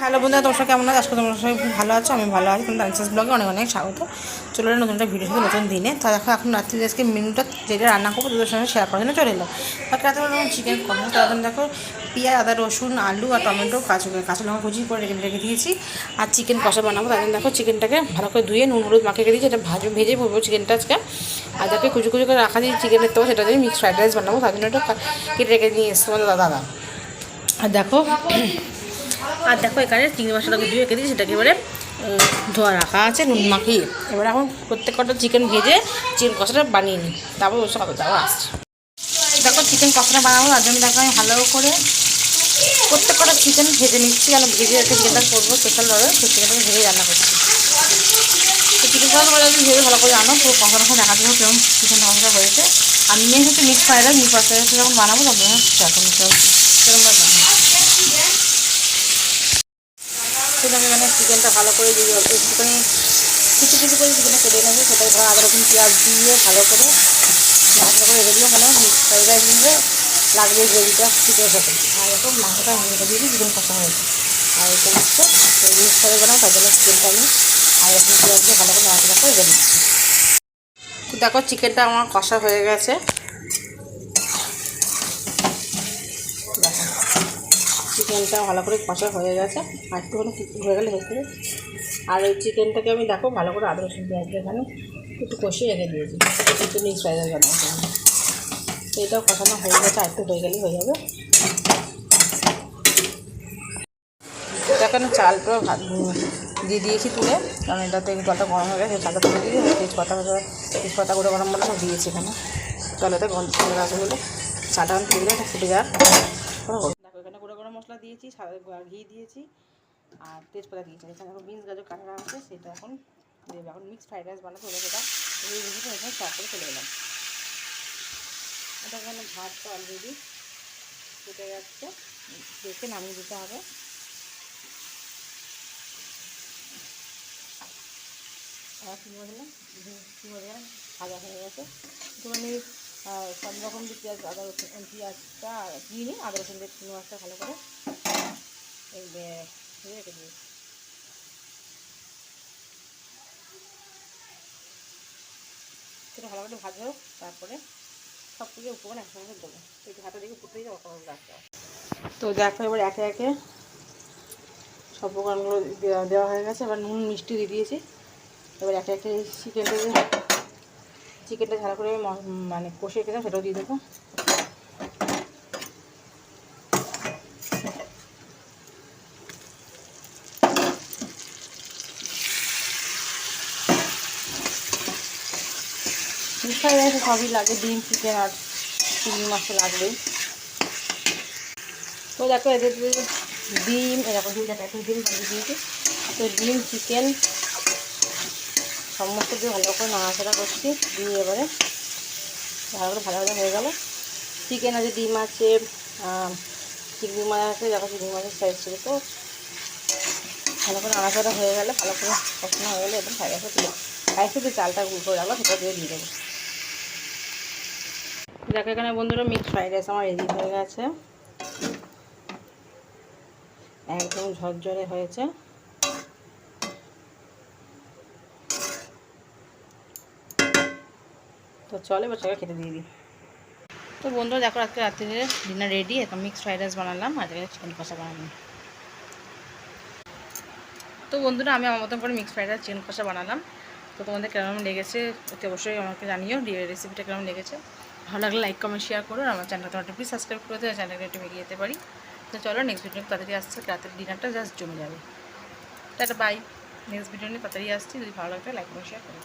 Hello বন্ধুরা, তোমার কেমন আছে? আজকে তোমার সবাই খুব ভালো আছো, আমি ভালো আছি। তোমার ডান্সার্স ব্লগে অনেক অনেক স্বাগত। চলে এলো নতুন একটা ভিডিও সাথে নতুন দিনে। তা দেখো, এখন রাত্রি আজকে মেনুটা যেটা রান্না করব তোদের সঙ্গে শেয়ার করার জন্য চলে এলো আর রাতে যখন চিকেন কষা তখন দেখো, পেঁয়াজ, আদা, রসুন, আলু আর টমেটো, কাঁচা কাঁচা লঙ্কা কুচি করে রেখে রেখে দিয়েছি। আর চিকেন কষা বানাবো। জন্য দেখো চিকেনটাকে ভালো করে ধুয়ে নুন, হলুদ মাখিয়ে দিয়েছি। এটা ভাজো, ভেজে পড়ব চিকেনটা আজকে। আর যাকে কুচু কুচু করে রাখা দিয়ে চিকেনের তো, সেটা দিয়ে মিক্স ফ্রাইড রাইস বানাবো। তার জন্য একটা কেটে রেখে নিয়ে এসছে দাদা। আর দেখো আর দেখো এখানে চিংড়ি মশলাকে ধুয়ে রেখে দিয়েছি, সেটাকে এবারে ধোয়া রাখা আছে, নুন মাখিয়ে। এবার এখন প্রত্যেক কটা চিকেন ভেজে চিকেন কষাটা বানিয়ে নিই। তারপর ওর সাথে তারপর আসছে দেখো চিকেন কষাটা বানাবো, তার জন্য দেখো আমি ভালো করে প্রত্যেক কটা চিকেন ভেজে নিচ্ছি কেন ভেজে রেখে চিকেনটা করব স্পেশালভাবে তো চিকেনটাকে ভেজে রান্না করছি। চিকেন কষা করে ভেজে ভালো করে জানো, পুরো কষা কষা দেখা দেবো কীরকম চিকেন কষাটা হয়েছে। আমি মেয়ে হচ্ছে mix fried rice mix fried rice যখন বানাবো, তখন সেরকম বানাবো। সেটা আমি মানে চিকেনটা ভালো করে দিয়ে একটুখানি কিছু কিছু করে চিকেনটা কেটে নেব সেটাই ধরো আদা, রসুন, পেঁয়াজ দিয়ে ভালো করে মাছটা করে রেখে দিও কেন মিক্স ফ্রাইড রাইস লাগবে গ্রেভিটা চিকেনের সাথে। আর এরকম মাংসটা আমি রেখে দিয়েছি চিকেন কষা হয়েছে। আর এটা হচ্ছে মিক্স করে বানাবো, তার জন্য চিকেনটা আমি আর রসুন, পেঁয়াজ দিয়ে ভালো করে নাড়াচাড়া করে রেখে দিচ্ছি। দেখো চিকেনটা আমার কষা হয়ে গেছে। চিকেনটা ভালো করে কষা হয়ে গেছে। আর একটুখানি হয়ে গেলে হয়ে আর এই চিকেনটাকে আমি দেখো ভালো করে আদা, রসুন, পেঁয়াজ এখানে একটু কষিয়ে রেখে দিয়েছি। একটু মিক্স ফ্রাইড রাইস বানাবো এটাও কষানো হয়ে গেছে আর একটু হয়ে গেলে হয়ে যাবে। দেখো আমি চালটা দিয়ে দিয়েছি তুলে? কারণ এটাতে জলটা গরম হয়ে গেছে, চালটা তুলে দিয়ে তেজপাতা তেজপাতা করে গরম সব দিয়েছি এখানে। জলেতে গন্ধ আসে বলে। চালটা তুলে এটা ফুটে যাক দেখো এখানে গুঁড়ো গরম মশলা দিয়েছি সাদা ঘি দিয়েছি আর তেজপাতা দিয়েছি। এখানে এখন বিনস গাজর কাটা আছে সেটা এখন দেবে। এখন মিক্স ফ্রাইড রাইস বানাতে হবে সেটা এই জিনিসটা এখানে স্টার্ট করে চলে এলাম। এটা এখানে ভাতটা অলরেডি ফুটে যাচ্ছে দেখে নামিয়ে দিতে হবে। আর কী বললাম? কী বললাম? ভাজা হয়ে গেছে। আহ, সব রকম দিয়ে পেঁয়াজ আদা রসুন পেঁয়াজটা দিয়ে নিই, আদা রসুন দিয়ে চিংড়ি মাছটা ভালো করে এই রেখে দিই। সেটা ভালো করে ভাজা তারপরে সব কিছু উপকরণ একসঙ্গে দেবো। একটু হাতে দিকে ফুটে যাব হবে। তো দেখো এবার একে একে সব উপকরণগুলো দেওয়া হয়ে গেছে। এবার নুন, মিষ্টি দিয়ে দিয়েছি। এবার একে একে চিকেনটা যে চিকেনটা ঝাল করে মানে কষে রেখেছিলাম, সেটাও দিয়ে দেবো। সবই লাগে, ডিম, চিকেন আর চিংড়ি মাছ তো লাগবেই। তো দেখো এদের ডিম এরকম ডিম দেখো, ডিম তো ডিম, চিকেন সমস্ত দিয়ে ভালো করে নাড়াচাড়া করছি, দিয়ে এবারে ভালো করে ভালো ভালো হয়ে গেল। চিকেন আছে, ডিম আছে চিংড়ি মাছ আছে দেখো চিংড়ি মাছের সাইজ ছিল। তো ভালো করে নাড়াচাড়া হয়ে গেলে, ভালো করে কষানো হয়ে গেলে একদম ফ্রাইড রাইসে তুলে ফ্রাইড চালটা গুঁড়ো করে রাখব সেটা দিয়ে দিয়ে দেবো। দেখো, এখানে বন্ধুরা মিক্স ফ্রাইড রাইস আমার রেডি হয়ে গেছে। একদম ঝরঝরে হয়েছে। তো চলে বাচ্চাকে খেতে দিয়ে দিই। তো বন্ধুরা, দেখো আজকে রাত্রিরে ডিনার রেডি এখন মিক্সড ফ্রাইড রাইস বানালাম, আর চিকেন কষা বানালাম। তো বন্ধুরা, আমি আমার মতন করে মিক্সড ফ্রাইড রাইস চিকেন কষা বানালাম। তো তোমাদের কেমন লেগেছে, অতি অবশ্যই আমাকে জানিও রেসিপিটা কেমন লেগেছে। ভালো লাগলে লাইক কমেন্ট শেয়ার করো, আর আমার চ্যানেলটা তোমার প্লিজ সাবস্ক্রাইব করে দেয় চ্যানেলটা একটু এগিয়ে যেতে পারি। তো চলো নেক্সট ভিডিও তাড়াতাড়ি আসছে রাতের ডিনারটা জাস্ট জমে যাবে। টাটা বাই নেক্সট ভিডিও নিয়ে তাড়াতাড়ি আসছি, যদি ভালো লাগে লাইক কমেন্ট শেয়ার করো।